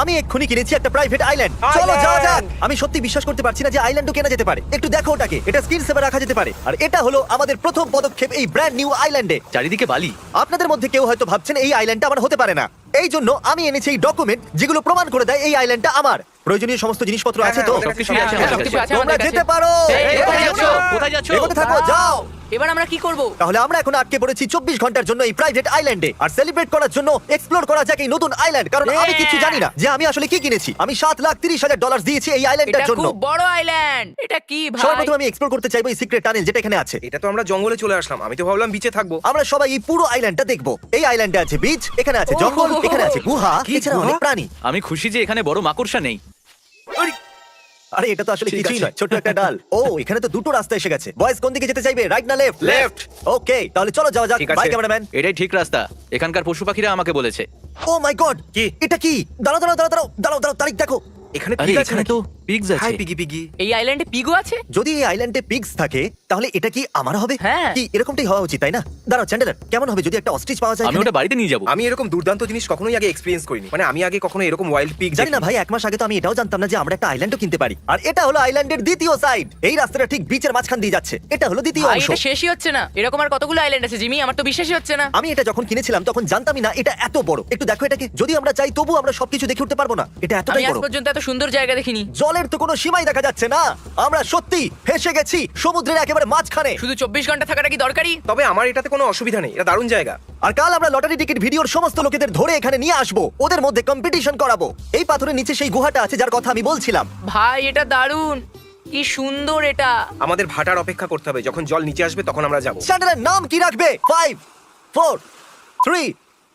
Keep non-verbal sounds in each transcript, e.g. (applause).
আমি এক্ষুনি কিনেছি একটা প্রাইভেট আইল্যান্ড চলো যাওয়া যাক। আমি সত্যি বিশ্বাস করতে পারছি না যে আইল্যান্ডও কেনা যেতে পারে। একটু দেখো ওটাকে। এটা স্ক্রিন সেভে রাখা যেতে পারে। আর এটা হলো আমাদের প্রথম পদক্ষেপ এই ব্র্যান্ড নিউ আইল্যান্ডে চারিদিকে বালি। আপনাদের মধ্যে কেউ হয়তো ভাবছেন এই আইল্যান্ডটা আমার হতে পারে না। এই জন্য আমি এনেছি এই ডকুমেন্ট যেগুলো প্রমাণ করে দেয় এই আইল্যান্ডটা আমার। প্রয়োজনীয় সমস্ত জিনিসপত্র আছে তো? হ্যাঁ, হ্যাঁ, আছে। হ্যাঁ, তোমরা যেতে পারো। কোথায় যাচ্ছ? থাকো যাও। এবার আমরা কি করব? তাহলে আমরা এখন আটকে পড়েছি চব্বিশ ঘণ্টার জন্য এই প্রাইভেট আইল্যান্ডে আর সেলিব্রেট করার জন্য এক্সপ্লোর করা যাক এই নতুন আইল্যান্ড কারণ আমি Yeah! কিছু জানি না যে আমি আসলে কি কিনেছি। আমি সাত লাখ তিরিশ হাজার ডলার দিয়েছি এই এটা আইল্যান্ডের জন্য। খুব বড় আইল্যান্ড এটা কি ভাই? সর্বপ্রথম আমি এক্সপ্লোর করতে চাইব এই সিক্রেট টানেল যেটা এখানে আছে। এটা তো আমরা জঙ্গলে চলে আসলাম। আমি তো ভাবলাম বিচে থাকব। আমরা সবাই এই পুরো আইল্যান্ডটা দেখব। এই আইল্যান্ডে আছে বিচ এখানে আছে জঙ্গল ওহ! এখানে আছে গুহা এছাড়া অনেক গুহা? প্রাণী। আমি খুশি যে এখানে বড় মাকড়সা নেই। আরে এটা তো আসলে ঠিক কিছুই আছে। নয় ছোট্ট একটা ডাল। ও এখানে তো দুটো রাস্তা এসে গেছে। বয়স কোন দিকে যেতে চাইবে? রাইট না লেফট Left. ওকে তাহলে চলো যাওয়া যাক। ঠিক আছে। বাই ক্যামেরাম্যান এটাই ঠিক রাস্তা। এখানকার পশু পাখিরা আমাকে বলেছে। ও মাই গড কি? এটা কি? দাঁড়াও দাঁড়াও দাঁড়াও দাঁড়াও দাঁড়াও দাঁড়াও তারিখ দেখো। এখানে আরে পিগ আছে এখানে নাকি? তো পিগস হাই আছে। পিগি পিগি এই আইল্যান্ডে পিগো আছে? যদি এই আইল্যান্ডে পিগস থাকে তাহলে এটা কি আমার হবে? হ্যাঁ। কি এরকমটাই হওয়া উচিত তাই না? দাঁড়াও চ্যান্ডেলার কেমন হবে যদি একটা অস্ট্রিচ পাওয়া যায় আমি এখানে? ওটা বাড়িতে নিয়ে যাব। আমি এরকম দুর্দান্ত জিনিস কখনোই আগে এক্সপেরিয়েন্স করিনি। মানে আমি আগে কখনো এরকম ওয়াইল্ড পিগ জানি না ভাই এক মাস আগে তো আমি এটাও জানতাম না যে আমরা একটা আইল্যান্ডও কিনতে পারি। আর এটা হলো আইল্যান্ডের দ্বিতীয় সাইড এই রাস্তাটা ঠিক বিচের মাঝখান দিয়ে যাচ্ছে। এটা হলো দ্বিতীয় ভাই অংশ। এটা শেষই হচ্ছে না। এরকম আর কতগুলো আইল্যান্ড আছে জিমি? আমার তো বিশ্বাসই হচ্ছে না। আমি এটা যখন কিনেছিলাম তখন জানতামই না এটা এত বড়। একটু দেখো এটাকে। যদি আমরা চাই তবু আমরা সবকিছু দেখে উঠতে পারব না। এটা আমি এতটাই আজ বড়। পর্যন্ত এত সুন্দর জায়গা দেখিনি। জলের তো কোনো সীমাই দেখা যাচ্ছে না। আমরা সত্যি ফেসে গেছি সমুদ্রের একেবারে মাঝখানে। শুধু চব্বিশ ঘণ্টা থাকাটা কি দরকারি? তবে আমার এটাতে কোনো অসুবিধা নেই এটা দারুণ জায়গা। আর কাল আমরা লটারি টিকিট ভিডিওর সমস্ত লোকেদের ধরে এখানে নিয়ে আসব ওদের মধ্যে কম্পিটিশন করাবো। এই পাথরের নিচে সেই গুহাটা আছে যার কথা আমি বলছিলাম। ভাই এটা দারুণ। কি সুন্দর এটা। আমাদের ভাটার অপেক্ষা করতে হবে যখন জল নিচে আসবে তখন আমরা যাব। চ্যানেলের নাম কি রাখবে? Five four three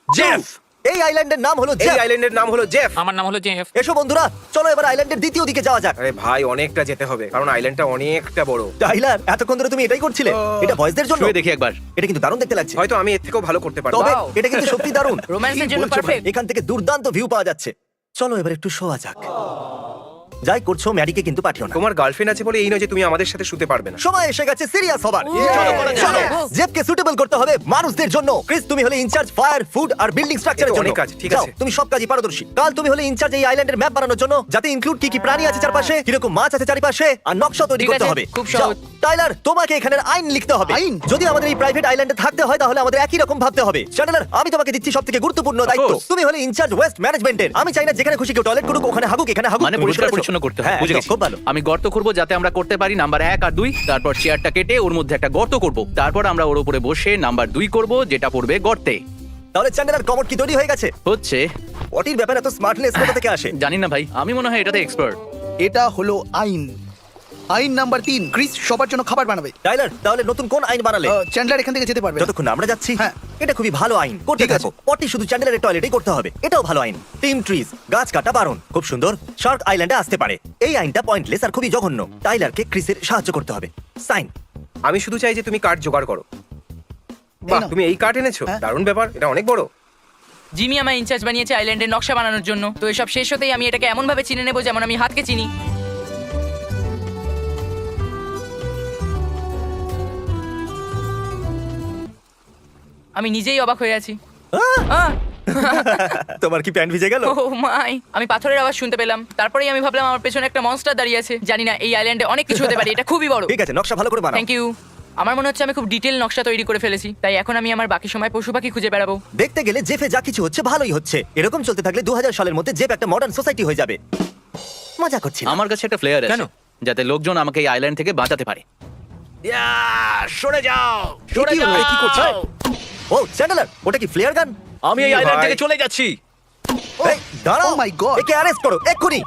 Jeff. এই আইল্যান্ডের নাম হলো এই জেফ আইল্যান্ডের নাম হলো জেফ আমার নাম হলো জেফ এসো বন্ধুরা চলো এবার আইল্যান্ডের দ্বিতীয় দিকে যাওয়া যাক। আরে ভাই অনেকটা যেতে হবে কারণ আইল্যান্ডটা অনেকটা বড়। টাইলার এতক্ষণ ধরে তুমি এটাই করছিলে? এটা ভয়েসদের জন্য? শুয়ে দেখি একবার। এটা কিন্তু দারুণ দেখতে লাগছে। হয়তো আমি এর থেকেও ভালো করতে পারব তবে Wow. এটা কিন্তু সত্যি দারুণ। (laughs) রোম্যান্সের জন্য পারফেক্ট এখান থেকে দুর্দান্ত ভিউ পাওয়া যাচ্ছে। চলো এবার একটু শোয়া যাক। যাই করছ ম্যাডিকে কিন্তু পাঠিও না তোমার গার্লফ্রেন্ড আছে বলে এই নয় যে তুমি আমাদের সাথে শুতে পারবে না সময় এসে গেছে সিরিয়াস হবার চলো করা যাক। চলো চলো। জেফকে সুটেবল করতে হবে মানুষদের জন্য ক্রিস তুমি হলে ইনচার্জ ফায়ার ফুড আর বিল্ডিং স্ট্রাকচারের এ জন্য অনেক কাজ, ঠিক যাও, আছে। তুমি সব কাজই পারদর্শী কাল তুমি হলে ইনচার্জ এই আইল্যান্ডের ম্যাপ বানানোর জন্য যাতে ইনক্লুড কি কি প্রাণী আছে চারপাশে কীরকম মাছ আছে চারিপাশে আর নকশা তৈরি ঠিক করতে আছে, হবে খুব যাও, সহজ। টাইলার তোমাকে এখানের আইন লিখতে হবে আইন? যদি আমাদের এই প্রাইভেট আইল্যান্ডে থাকতে হয় তাহলে আমাদের একই রকম ভাবতে হবে চ্যানেলার আমি তোমাকে দিচ্ছি সবথেকে গুরুত্বপূর্ণ দায়িত্ব course. তুমি হলে ইনচার্জ ওয়েস্ট ম্যানেজমেন্টের আমি চাই না যেখানে খুশি কেউ টয়লেট করুক ওখানে হাগুক এখানে হাগুক মানে তুমি বুঝতে পরিষ্কার পেরেছ? পরিচ্ছন্ন করতে হবে হ্যাঁ বুঝে একদম, গেছি। খুব ভালো। আমি গর্ত করব যাতে আমরা করতে পারি নাম্বার এক আর দুই তারপর চেয়ারটা কেটে ওর মধ্যে একটা গর্ত করব। তারপর আমরা ওর উপরে বসে নাম্বার দুই করব যেটা পড়বে গর্তে। তাহলে চ্যান্ডেলার কমর কি তৈরি হয়ে গেছে? হচ্ছে। ওটির ব্যাপারে এত স্মার্টনেস কোথা থেকে আসে? জানি না ভাই আমি মনে হয় এটাতে এক্সপার্ট এটা হলো আইন। আইন নাম্বার তিন ক্রিস সবার জন্য খাবার বানাবে। টাইলার তাহলে নতুন কোন আইন বানালে? আহ, চ্যান্ডলার এখান থেকে যেতে পারবে। না। যতক্ষণ না আমরা যাচ্ছি হ্যাঁ। এটা খুবই ভালো আইন। করতে ঠিক আছে। থাকো। পটি শুধু চ্যান্ডেলের টয়লেটেই করতে হবে। এটাও ভালো আইন। টিম ট্রিজ গাছ কাটা বারণ। খুব সুন্দর। শার্ক আইল্যান্ডে আসতে পারে। এই আইনটা পয়েন্টলেস আর খুবই জঘন্য। টাইলারকে ক্রিসের সাহায্য করতে হবে। সাইন আমি শুধু চাই যে তুমি কার্ড জোগাড় করো। বাহ নাও। তুমি এই কার্ড এনেছো? হ্যাঁ। দারুণ ব্যাপার এটা অনেক বড়। জিমি আমার ইনচার্জ বানিয়েছে আইল্যান্ডের নকশা বানানোর জন্য। তো এসব শেষ হতেই আমি এটাকে এমন ভাবে চিনে নেব যেমন আমি হাতকে চিনি। আমি নিজেই অবাক হয়ে আছি। আহ! (laughs) তোমার কি প্যান্ট ভিজে গেল? ও মাই আমি পাথরের আওয়াজ শুনতে পেলাম। তারপরেই আমি ভাবলাম আমার পেছনে একটা মনস্টার দাঁড়িয়ে আছে। জানি না এই আইল্যান্ডে অনেক কিছু হতে পারে। এটা খুবই বড়। ঠিক আছে নকশা ভালো করে বানাও। থ্যাংক ইউ আমার মনে হচ্ছে আমি খুব ডিটেল নকশা তৈরি করে ফেলেছি। তাই এখন আমি আমার বাকি সময় পশু পাখি খুঁজে বেড়াবো। দেখতে গেলে জেফে যা কিছু হচ্ছে ভালোই হচ্ছে। এরকম চলতে থাকলে দু হাজার সালের মধ্যে জেফ একটা মডার্ন সোসাইটি হয়ে যাবে। মজা করছি আমার কাছে একটা ফ্লেয়ার আছে কেন? যাতে লোকজন আমাকে এই আইল্যান্ড থেকে বাঁচাতে পারে। সরে যাও! সরে কি হলো? যাও! এ কি করছে? ও চ্যান্ডেলার ওটা কি ফ্লেয়ার গান আমি এই আইল্যান্ড থেকে চলে যাচ্ছি। এই দাঁড়াও Oh my God! একে অ্যারেস্ট করো এক্ষুনি।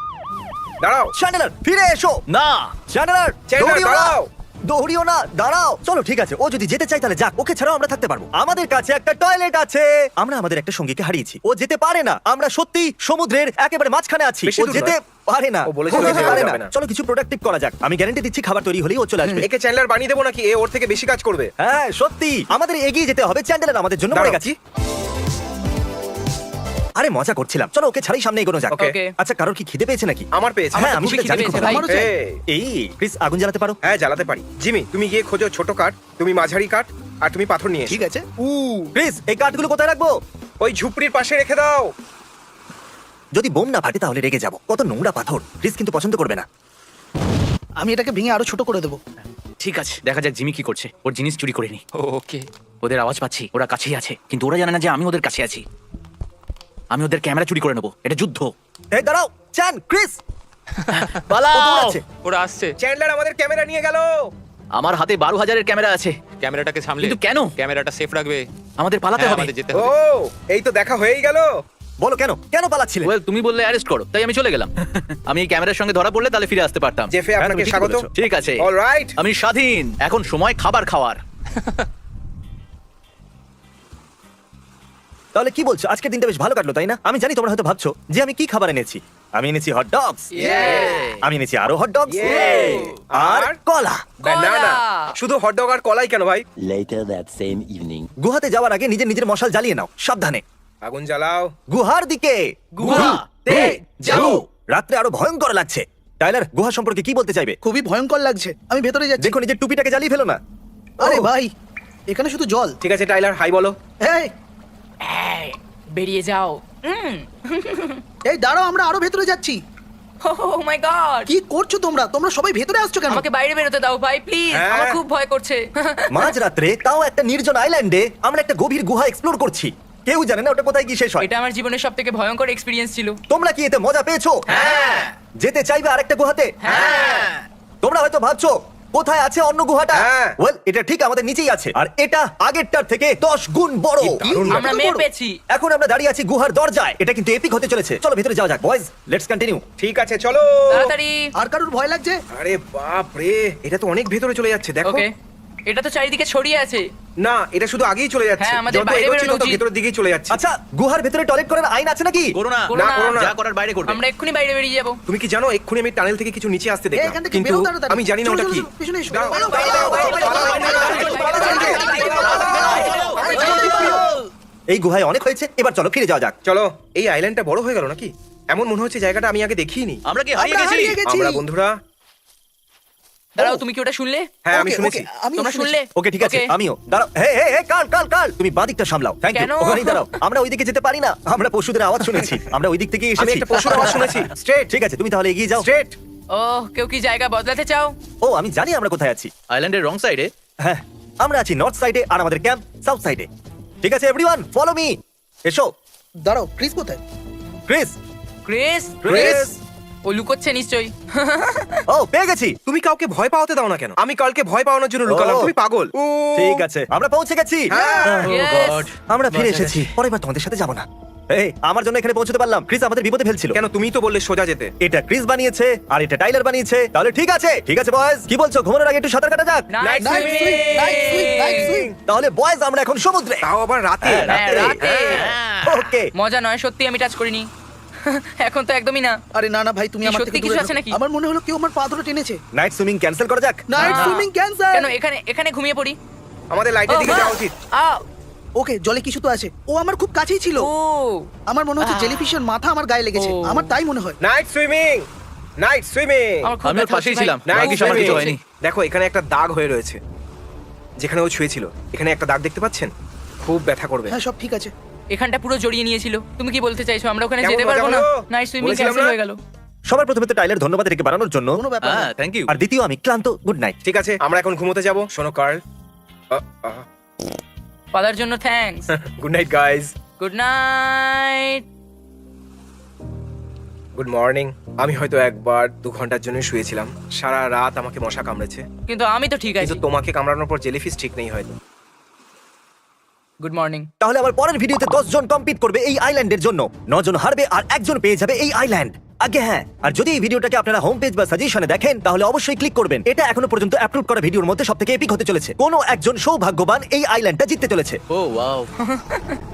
দাঁড়াও। চ্যান্ডেলার ফিরে এসো। না। চ্যান্ডেলার চ্যান্ডেলার, দৌড়িও না। দাঁড়াও। দৌড়িও না দাঁড়াও। চলো ঠিক আছে। ও যদি যেতে চায় তাহলে যাক ওকে ছাড়াও আমরা থাকতে পারব। আমাদের কাছে একটা টয়লেট আছে। আমরা আমাদের একটা সঙ্গীকে হারিয়েছি। ও যেতে পারে না। আমরা সত্যি সমুদ্রের একেবারে মাঝখানে আছি। বেশি ও দূর যেতে পারে না। ও যেতে পারে না। যাবে না। চলো কিছু প্রোডাক্টিভ করা যাক। আমি গ্যারান্টি দিচ্ছি খাবার তৈরি হলেই ও চলে আসবে। একে চ্যান্ডলার বানিয়ে দেবো নাকি? এ ওর থেকে বেশি কাজ করবে। হ্যাঁ সত্যি। আমাদের এগিয়ে যেতে হবে। চ্যান্ডেলার আমাদের জন্য পড়ে গেছি। আরে মজা করছিলাম। চলো ওকে ছাড়াই সামনে এগোনো যাক। Okay. আচ্ছা কারোর কি খিদে পেয়েছে নাকি? আমার পেয়েছে। হ্যাঁ আমি খুবই সেটা খিদে জানি খুব পেয়েছে, ভাই। ভালো। এই, এই ক্রিস আগুন জ্বালাতে পারো? হ্যাঁ জ্বালাতে পারি। জিমি তুমি গিয়ে খোঁজো ছোট কাঠ তুমি মাঝারি কাঠ আর তুমি পাথর নিয়ে এসো। ঠিক আছে। উ। ক্রিস এই কাঠগুলো কোথায় রাখব? ওই ঝুপড়ির পাশে রেখে দাও। যদি বোম না ফাটে তাহলে রেগে যাব। কত নোংরা পাথর। ক্রিস কিন্তু পছন্দ করবে না। আমি এটাকে ভেঙে আরও ছোট করে দেবো। ঠিক আছে দেখা যাক জিমি কি করছে। ওর জিনিস চুরি করে নি। ওকে। ওদের আওয়াজ পাচ্ছি ওরা কাছেই আছে। কিন্তু ওরা জানে না যে আমি ওদের কাছে আছি। আমি ওদের ক্যামেরা চুরি করে নেব। এটা যুদ্ধ। এই দাঁড়াও চ্যান ক্রিস। (laughs) পালাও ওরা আসছে। চ্যান্ডলার আমাদের ক্যামেরা নিয়ে গেল। আমার হাতে বারো হাজারের ক্যামেরা আছে। ক্যামেরাটাকে সামলে। কিন্তু কেন? ক্যামেরাটা সেফ রাখবে। আমাদের পালাতে হ্যাঁ, হবে। আমাদের যেতে ও হবে এই তো দেখা হয়েই গেল। বলো কেন? কেন পালাচ্ছিলে? ওয়েল তুমি বললে অ্যারেস্ট করো তাই আমি চলে গেলাম। (laughs) আমি এই ক্যামেরার সঙ্গে ধরা পড়লে তাহলে ফিরে আসতে পারতাম। জেফে হ্যাঁ, আপনাকে তুমি ঠিক স্বাগত। বলেছ। ঠিক আছে। অলরাইট আমি স্বাধীন। এখন সময় খাবার খাওয়ার। (laughs) তাহলে কি বলছো? আজকের দিনটা বেশ ভালো কাটলো তাই না? আমি জানি তোমরা হয়তো ভাবছ যে আমি কি খাবার এনেছি। আমি এনেছি হট ডগস আমি এনেছি আরও হট ডগস আর আর কলা। ব্যানানা। শুধু হটডগ আর কলাই কেন ভাই? Later that same evening. গুহাতে যাওয়ার আগে নিজের নিজের মশাল জ্বালিয়ে নাও সাবধানে। আগুন জ্বালাও। গুহার দিকে। গুহাতে যাও। রাত্রে আরও ভয়ঙ্কর লাগছে। টাইলার গুহা সম্পর্কে কি বলতে চাইবে? খুবই ভয়ঙ্কর লাগছে। আমি ভেতরে যাচ্ছি। দেখো নিজের টুপিটাকে জ্বালিয়ে ফেলো না। আরে ভাই এখানে শুধু জল। ঠিক আছে টাইলার হাই বলো। এই, বেরিয়ে যাও। এই দাঁড়াও আমরা আরও ভেতরে যাচ্ছি। ও মাই গড কি করছ তোমরা? তোমরা সবাই ভেতরে আসছো কেন? আমাকে বাইরে বেরোতে দাও ভাই প্লিজ হ্যাঁ। আমার খুব ভয় করছে। মাঝ রাত্রে তাও একটা নির্জন আইল্যান্ডে আমরা একটা গভীর গুহা এক্সপ্লোর করছি। কেউ জানে না ওটা কোথায় কি শেষ হয়। এটা আমার জীবনের সব থেকে ভয়ঙ্কর এক্সপিরিয়েন্স ছিল। তোমরা কি এতে মজা পেয়েছ? হ্যাঁ। যেতে চাইবে আরেকটা গুহাতে? তোমরা হয়তো ভাবছ কোথায় আছে অন্য গুহাটা? হ্যাঁ। ওয়েল এটা ঠিক আমাদের নিচেই আছে। আর এটা আগেরটার থেকে দশ গুণ বড়। দারুণ আমরা মেয়ে পেয়েছি। এখন আমরা দাঁড়িয়ে আছি গুহার দরজায়। এটা কিন্তু এপিক হতে চলেছে। চলো ভিতরে যাওয়া যাক। বয়েজ লেটস কন্টিনিউ ঠিক আছে চলো। তাড়াতাড়ি। আর কারোর ভয় লাগছে? আরে বাপ রে এটা তো অনেক ভেতরে চলে যাচ্ছে দেখো। ওকে এটা তো চারিদিকে ছড়িয়ে আছে না এটা শুধু আগেই চলে যাচ্ছে হ্যাঁ, আমাদের যত বাইরে এগোচ্ছি বেরোনো তত উচিত। ভেতরের দিকেই চলে যাচ্ছে আচ্ছা গুহার ভেতরে টয়লেট করার আইন আছে নাকি করো না করো না। করো না। যা করার বাইরে করবে আমরা এক্ষুনি বাইরে বেরিয়ে যাব তুমি কি জানো এক্ষুনি আমি টানেল থেকে কিছু নিচে আসতে দেখলাম এখান থেকে কিন্তু বেরো তাড়াতাড়ি। আমি জানি না চলো, ওটা চলো, কি চলো, পিছনে এসো। দাঁড়াও, পালাও, দাঁড়াও, পালাও, দাঁড়াও, পালাও, দাঁড়াও, পালাও, পালাও, এই গুহায় অনেক হয়েছে এবার চলো ফিরে যাওয়া যাক চলো এই আইল্যান্ডটা বড় হয়ে গেল নাকি এমন মনে হচ্ছে জায়গাটা আমি আগে দেখিনি আমরা কি হারিয়ে আমরা গেছি হারিয়ে গেছি। আমরা বন্ধুরা দাঁড়াও তুমি কি ওটা শুনলে? হ্যাঁ আমি শুনেছি। তোমরা শুনলে? ওকে ঠিক আছে আমিও। দাঁড়াও। হে হে হে কাল কাল কাল। তুমি বাদিকটা সামলাও। Thank you? ওখানেই দাঁড়াও। আমরা ওইদিকে যেতে পারি না। আমরা পশুদের আওয়াজ শুনেছি। আমরা ওই দিক থেকে আমি এসেছি। একটা পশুর আওয়াজ শুনেছি। স্ট্রেট ঠিক আছে তুমি তাহলে এগিয়ে যাও। স্ট্রেট ও কেউ কি জায়গা বদলাতে চাও? ও আমি জানি আমরা কোথায় আছি। আইল্যান্ডের রং সাইডে হ্যাঁ আমরা আছি নর্থ সাইডে আর আমাদের ক্যাম্প সাউথ সাইডে ঠিক আছে এভরিওয়ান ফলো মি এসো। দাঁড়াও ক্রিস কোথায়? ক্রিস। ক্রিস? ক্রিস। ও লুকোচ্ছে নিশ্চয়ই। ও পেয়ে গেছি। তুমি কাউকে ভয় পাওয়াতে দাও না কেন? আমি কালকে ভয় পাওয়ানোর জন্য লুকালাম। তুমি পাগল। ঠিক আছে। আমরা পৌঁছে গেছি। হ্যাঁ। Yes! আমরা ফিরে এসেছি। পরের বার তোমাদের সাথে যাব না। এই আমার জন্য এখানে পৌঁছতে পারলাম। ক্রিস আমাদের বিপদে ফেলছিল। কেন তুমি তো বললে সোজা যেতে। এটা ক্রিস বানিয়েছে আর এটা টাইলার বানিয়েছে। তাহলে ঠিক আছে। ঠিক আছে বয়েজ। কি বলছো? ঘুমানোর আগে একটু সাঁতার কাটা যাক। Night Night swimming! swim, night swim, night swim। তাহলে বয়েজ আমরা এখন সমুদ্রে। তাও আবার রাতে। হ্যাঁ, রাতে। ওকে মজা নয় সত্যি আমি টাচ করিনি। এখন তো একদমই না। আরে না না ভাই তুমি আমার থেকে কিছু দূরে আছে নাকি? আমার মনে হলো কেউ আমার পা ধরে টেনেছে। নাইট সুইমিং ক্যান্সেল করা যাক। নাইট সুইমিং ক্যান্সার কেন এখানে এখানে ঘুমিয়ে পড়ি? আমাদের লাইটের দিকে যাওয়া উচিত। ওকে জলে কিছু তো আছে। ও আমার খুব কাছেই ছিল। আমার মনে হচ্ছে জেলিফিশের মাথা আমার গায়ে লেগেছে। আমার তাই মনে হয়। নাইট সুইমিং নাইট সুইমিং আমি পাশেই ছিলাম। বাকি সবার কিছু হয়নি দেখো এখানে একটা দাগ হয়ে রয়েছে। যেখানে ও ছুঁয়েছিল। এখানে একটা দাগ দেখতে পাচ্ছেন? খুব ব্যথা করবে। হ্যাঁ সব ঠিক আছে। এখানটা পুরো জড়িয়ে নিয়েছিল। তুমি কি বলতে চাইছো? আমরা ওখানে যেতে পারব না? নাইট সুইমিং বলেছিলাম ক্যান্সেল না? হয়ে গেল। সবার প্রথমে তো টাইলার ধন্যবাদ রেখে বানানোর জন্য। কোনো ব্যাপার না। হ্যাঁ থ্যাংক ইউ আর দ্বিতীয় আমি ক্লান্ত। গুড নাইট ঠিক আছে আমরা এখন ঘুমোতে যাব। শোনো কার্ল পালার জন্য thanks good night guys good night good morning আমি হয়তো একবার দু ঘণ্টার জন্য শুয়েছিলাম। সারা রাত আমাকে মশা কামড়েছে। কিন্তু আমি তো ঠিক আছি। তোমাকে কামড়ানোর পর জেলিফিশ ঠিক নেই হয়তো। গুড মর্নিং তাহলে আমার পরের ভিডিওতে দশ জন কম্পিট করবে এই আইল্যান্ডের জন্য। জন হারবে আর একজন পেয়ে যাবে এই আইল্যান্ড আগে হ্যাঁ আর যদি এই ভিডিওটাকে আপনারা হোম পেজ বা সাজেশনে দেখেন তাহলে অবশ্যই ক্লিক করবেন। এটা এখনও পর্যন্ত আপলোড করা ভিডিওর মধ্যে সবথেকে এপিক হতে চলেছে। কোনো একজন সৌভাগ্যবান এই আইল্যান্ডটা জিততে চলেছে। ও ওয়াও (laughs)